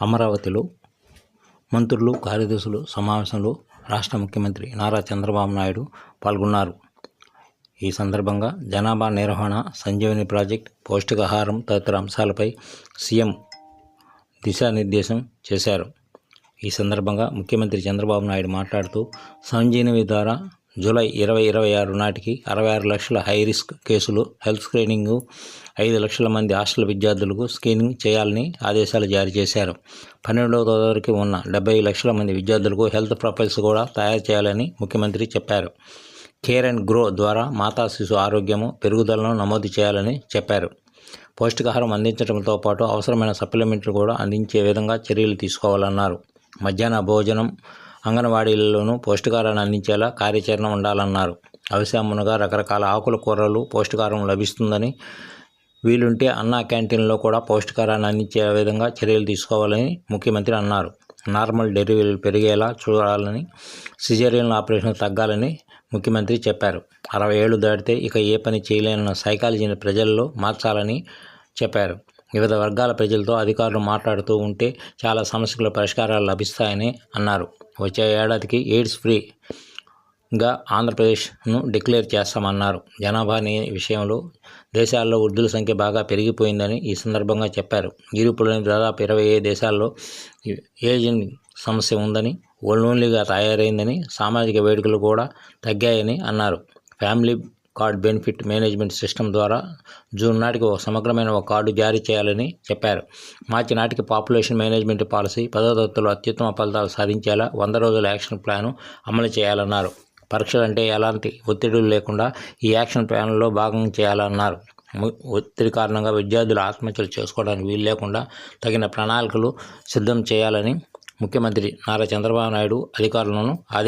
అమరావతిలో మంత్రులు కార్యదర్శులు సమావేశంలో రాష్ట్ర ముఖ్యమంత్రి నారా చంద్రబాబు నాయుడు పాల్గొన్నారు. ఈ సందర్భంగా జనాభా నిర్వహణ సంజీవని ప్రాజెక్ట్ పౌష్టికాహారం తదితర అంశాలపై సీఎం దిశానిర్దేశం చేశారు. ఈ సందర్భంగా ముఖ్యమంత్రి చంద్రబాబు నాయుడు మాట్లాడుతూ సంజీవని ద్వారా జూలై ఇరవై ఇరవై ఆరు నాటికి అరవై ఆరు లక్షల హై రిస్క్ కేసులు హెల్త్ స్క్రీనింగ్ ఐదు లక్షల మంది హాస్టల్ విద్యార్థులకు స్క్రీనింగ్ చేయాలని ఆదేశాలు జారీ చేశారు. పన్నెండవ తరగతికి ఉన్న డెబ్బై లక్షల మంది విద్యార్థులకు హెల్త్ ప్రొఫైల్స్ కూడా తయారు చేయాలని ముఖ్యమంత్రి చెప్పారు. కేర్ అండ్ గ్రో ద్వారా మాతా శిశు ఆరోగ్యము పెరుగుదలను నమోదు చేయాలని చెప్పారు. పౌష్టికాహారం అందించడంతో పాటు అవసరమైన సప్లిమెంట్లు కూడా అందించే విధంగా చర్యలు తీసుకోవాలన్నారు. మధ్యాహ్న భోజనం అంగన్వాడీలలోనూ పౌష్టికాహారాన్ని అందించేలా కార్యాచరణ ఉండాలన్నారు. అవశ్యమునగా రకరకాల ఆకుల కూరలు పౌష్టికాహారం లభిస్తుందని వీలుంటే అన్నా క్యాంటీన్లో కూడా పౌష్టికాహారాన్ని అందించే విధంగా చర్యలు తీసుకోవాలని ముఖ్యమంత్రి అన్నారు. నార్మల్ డెలివరీలు పెరిగేలా చూడాలని సిజేరియన్ ఆపరేషన్ తగ్గాలని ముఖ్యమంత్రి చెప్పారు. అరవై ఏళ్ళు దాటితే ఇక ఏ పని చేయలేనన్న సైకాలజీని ప్రజల్లో మార్చాలని చెప్పారు. వివిధ వర్గాల ప్రజలతో అధికారులు మాట్లాడుతూ ఉంటే చాలా సమస్యల పరిష్కారాలు లభిస్తాయని అన్నారు. వచ్చే ఏడాదికి ఎయిడ్స్ ఫ్రీగా ఆంధ్రప్రదేశ్ను డిక్లేర్ చేస్తామన్నారు. జనాభా విషయంలో దేశాల్లో వృద్ధుల సంఖ్య బాగా పెరిగిపోయిందని ఈ సందర్భంగా చెప్పారు. యూరోప్లోని దాదాపు ఇరవై ఐదు దేశాల్లో ఏజింగ్ సమస్య ఉందని ఓన్లీగా తయారైందని సామాజిక వేడుకలు కూడా తగ్గాయని అన్నారు. Family card benefit management system ద్వారా జూన్ నాటికి ఒక సమగ్రమైన ఒక కార్డు జారీ చేయాలని చెప్పారు. మార్చి నాటికి పాపులేషన్ మేనేజ్మెంట్ పాలసీ పదో అత్యుత్తమ ఫలితాలు సాధించేలా వంద రోజుల యాక్షన్ ప్లాను అమలు చేయాలన్నారు. పరీక్షలు అంటే ఎలాంటి ఒత్తిడులు లేకుండా ఈ యాక్షన్ ప్లాన్లో భాగం చేయాలన్నారు. ఒత్తిడి కారణంగా విద్యార్థులు ఆత్మహత్యలు చేసుకోవడానికి వీలు లేకుండా తగిన ప్రణాళికలు సిద్ధం చేయాలని ముఖ్యమంత్రి నారా చంద్రబాబు నాయుడు అధికారులను ఆదేశించారు.